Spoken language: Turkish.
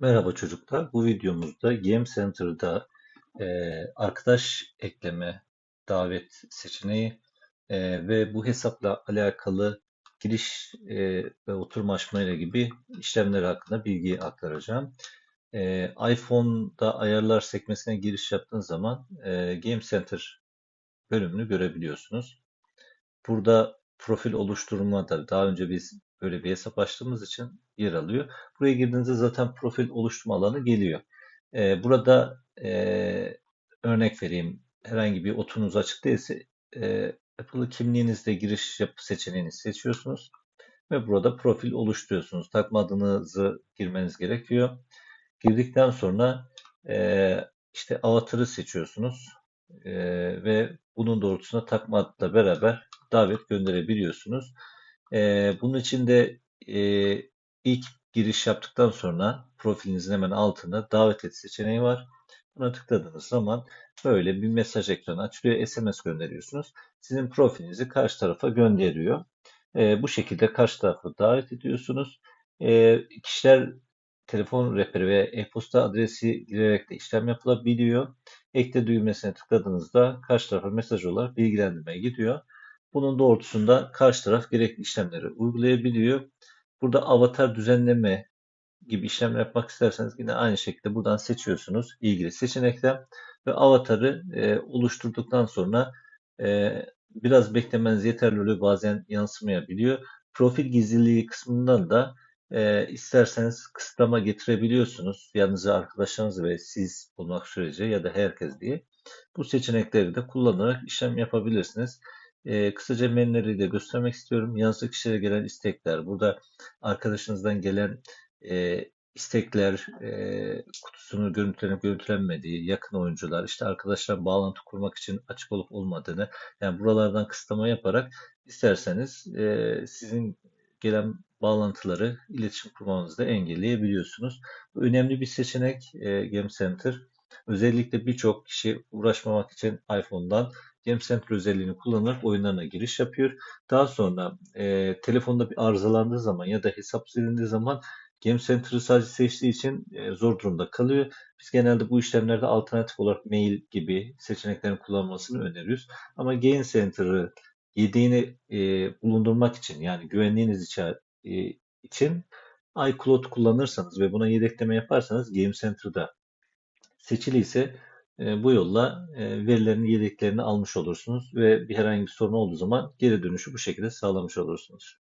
Merhaba çocuklar. Bu videomuzda Game Center'da e, arkadaş ekleme davet seçeneği e, ve bu hesapla alakalı giriş e, ve oturma açma ile gibi işlemler hakkında bilgi aktaracağım. E, iPhone'da ayarlar sekmesine giriş yaptığınız zaman e, Game Center bölümünü görebiliyorsunuz. Burada profil oluşturma da daha önce biz böyle bir hesap açtığımız için yer alıyor. Buraya girdiğinizde zaten profil oluşturma alanı geliyor. Ee, burada e, örnek vereyim. Herhangi bir oturunuz açık değilse e, Apple kimliğinizde giriş yap seçeneğini seçiyorsunuz ve burada profil oluşturuyorsunuz. Takma adınızı girmeniz gerekiyor. Girdikten sonra e, işte avatarı seçiyorsunuz e, ve bunun doğrultusunda takma adla beraber davet gönderebiliyorsunuz. E, bunun için de e, ilk giriş yaptıktan sonra profilinizin hemen altında davet et seçeneği var. Buna tıkladığınız zaman böyle bir mesaj ekranı açılıyor. SMS gönderiyorsunuz. Sizin profilinizi karşı tarafa gönderiyor. E, bu şekilde karşı tarafı davet ediyorsunuz. E, kişiler telefon rehberi ve e-posta adresi girerek de işlem yapılabiliyor. Ekle düğmesine tıkladığınızda karşı tarafa mesaj olarak bilgilendirmeye gidiyor. Bunun doğrultusunda karşı taraf gerekli işlemleri uygulayabiliyor. Burada avatar düzenleme gibi işlem yapmak isterseniz yine aynı şekilde buradan seçiyorsunuz ilgili seçenekten ve avatarı e, oluşturduktan sonra e, biraz beklemeniz yeterli oluyor. Bazen yansımayabiliyor. Profil gizliliği kısmından da e, isterseniz kısıtlama getirebiliyorsunuz. Yalnızca arkadaşlarınız ve siz bulmak sürece ya da herkes diye. Bu seçenekleri de kullanarak işlem yapabilirsiniz. E, kısaca menüleri de göstermek istiyorum. Yazılı kişilere gelen istekler. Burada arkadaşınızdan gelen e, istekler, e, kutusunu görüntülenip görüntülenmediği, yakın oyuncular, işte arkadaşlar bağlantı kurmak için açık olup olmadığını, yani buralardan kısıtlama yaparak isterseniz e, sizin gelen bağlantıları iletişim kurmanızda engelleyebiliyorsunuz. Bu önemli bir seçenek e, Game Center. Özellikle birçok kişi uğraşmamak için iPhone'dan Game Center özelliğini kullanarak oyunlarına giriş yapıyor. Daha sonra e, telefonda bir arızalandığı zaman ya da hesap silindiği zaman Game Center'ı sadece seçtiği için e, zor durumda kalıyor. Biz genelde bu işlemlerde alternatif olarak mail gibi seçeneklerin kullanılmasını öneriyoruz. Ama Game Center'ı yedeğini e, bulundurmak için yani güvenliğiniz için, e, için iCloud kullanırsanız ve buna yedekleme yaparsanız Game Center'da seçili ise bu yolla e, verilerini yedeklerini almış olursunuz ve bir herhangi bir sorun olduğu zaman geri dönüşü bu şekilde sağlamış olursunuz.